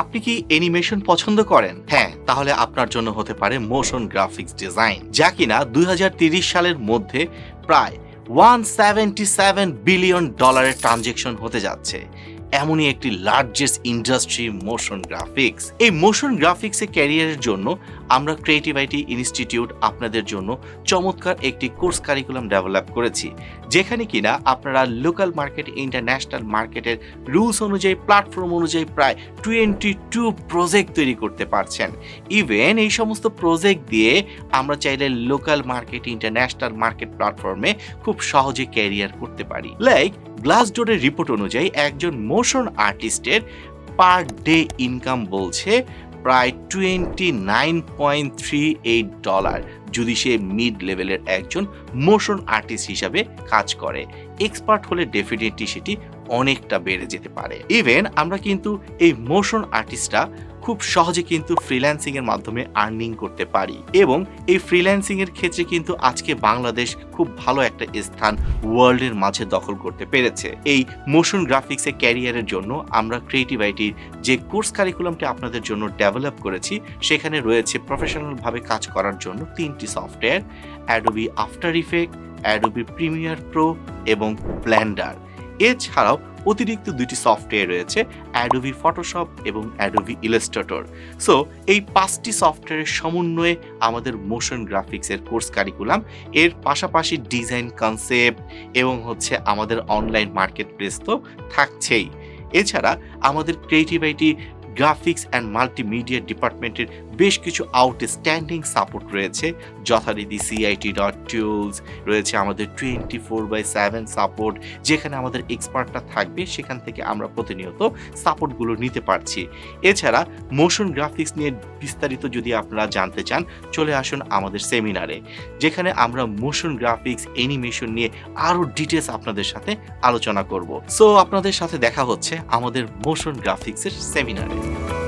আপনি কি অ্যানিমেশন পছন্দ করেন? হ্যাঁ তাহলে আপনার জন্য হতে পারে মোশন গ্রাফিক্স ডিজাইন যা কিনা দুই সালের মধ্যে প্রায় ওয়ান বিলিয়ন ডলারের ট্রানজেকশন হতে যাচ্ছে। এমনই একটি লার্জেস্ট ইন্ডাস্ট্রি মোশন গ্রাফিক্স এই মোশন গ্রাফিক্সে ক্যারিয়ারের জন্য আমরা ক্রিয়েটিভ আইটি ইনস্টিটিউট আপনাদের জন্য চমৎকার একটি কোর্স কারিকুলাম ডেভেলপ করেছি, যেখানে কিনা আপনারা লোকাল মার্কেট ইন্টারন্যাশনাল মার্কেটের রুলস অনুযায়ী প্ল্যাটফর্ম অনুযায়ী প্রায় টোয়েন্টি টু প্রজেক্ট তৈরি করতে পারছেন। ইভেন এই সমস্ত প্রজেক্ট দিয়ে আমরা চাইলে লোকাল মার্কেট ইন্টারন্যাশনাল মার্কেট প্ল্যাটফর্মে খুব সহজে ক্যারিয়ার করতে পারি। লাইক গ্লাস ডোরের রিপোর্ট অনুযায়ী একজন মোশন আর্টিস্টের পার ডে ইনকাম বলছে প্রায় twenty nine point three eight dollar যদি সে মিড লেভেলের একজন মোশন আর্টিস্ট হিসাবে কাজ করে। এক্সপার্ট হলে ডেফিনেটলি সেটি অনেকটা বেড়ে যেতে পারে। ইভেন আমরা কিন্তু এই মোশন আর্টিস্টরা খুব সহজে কিন্তু ফ্রিল্যান্সিং এর মাধ্যমে আর্নিং করতে পারি। এবং এই ফ্রিল্যান্সিং এর ক্ষেত্রে কিন্তু আজকে বাংলাদেশ খুব ভালো একটা স্থান ওয়ার্ল্ডের মাঝে দখল করতে পেরেছে। এই মোশন গ্রাফিক্সে ক্যারিয়ারের জন্য আমরা ক্রিয়েটিভ আইটির যে কোর্স কারিকুলামটি আপনাদের জন্য ডেভেলপ করেছি, সেখানে রয়েছে প্রফেশনালভাবে কাজ করার জন্য তিনটি software Adobe After Effect Adobe Premiere Pro এবং ব্ল্যান্ডার এছাড়াও অতিরিক্ত দুটি সফটওয়্যার রয়েছে অ্যাডোবি ফটোশপ এবং অ্যাডোবি ইলাস্ট্রেটর সো এই পাঁচটি সফটওয়্যারের সমন্বয়ে আমাদের মোশন গ্রাফিক্সের কোর্স কারিকুলাম এর পাশাপাশি ডিজাইন কনসেপ্ট এবং হচ্ছে আমাদের অনলাইন মার্কেট প্লেস তো থাকছেই। এছাড়া আমাদের creative IT graphics and multimedia ডিপার্টমেন্টের বেশ কিছু আউটস্ট্যান্ডিং সাপোর্ট রয়েছে। যথারীতি সিআইটি ডট টুলস রয়েছে আমাদের twenty four by seven support যেখানে আমাদের এক্সপার্টরা থাকবে, সেখান থেকে আমরা প্রতিনিয়ত সাপোর্টগুলো নিতে পারছি। এছাড়া মোশন গ্রাফিক্স নিয়ে বিস্তারিত যদি আপনারা জানতে চান, চলে আসুন আমাদের সেমিনারে যেখানে আমরা মোশন গ্রাফিক্স অ্যানিমেশন নিয়ে আরও ডিটেলস আপনাদের সাথে আলোচনা করব। সো আপনাদের সাথে দেখা হচ্ছে আমাদের মোশন গ্রাফিক্সের সেমিনারে Bye.